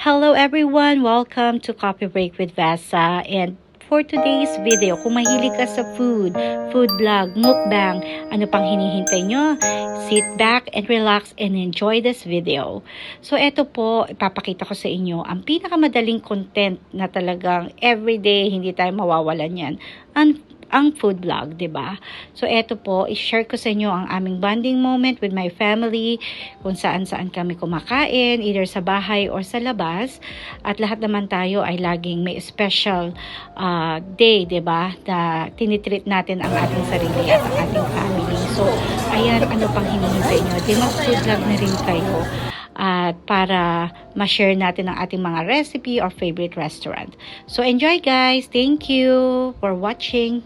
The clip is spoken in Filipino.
Hello everyone! Welcome to Coffee Break with Vasa and for today's video, kung mahilig ka sa food, food vlog, mukbang, ano pang hinihintay nyo, sit back and relax and enjoy this video. So eto po, ipapakita ko sa inyo ang pinakamadaling content na talagang everyday, hindi tayo mawawalan yan. Ang ang food vlog, 'di ba? So eto po, i-share ko sa inyo ang aming bonding moment with my family, kung saan-saan kami kumakain, either sa bahay or sa labas. At lahat naman tayo ay laging may special uh, day, 'di ba? Na tinitreat natin ang ating sarili at ang ating family. So, ayan ano pang hinihintay nyo. Di mag-food vlog na rin kayo at para ma-share natin ang ating mga recipe or favorite restaurant. So enjoy guys. Thank you for watching.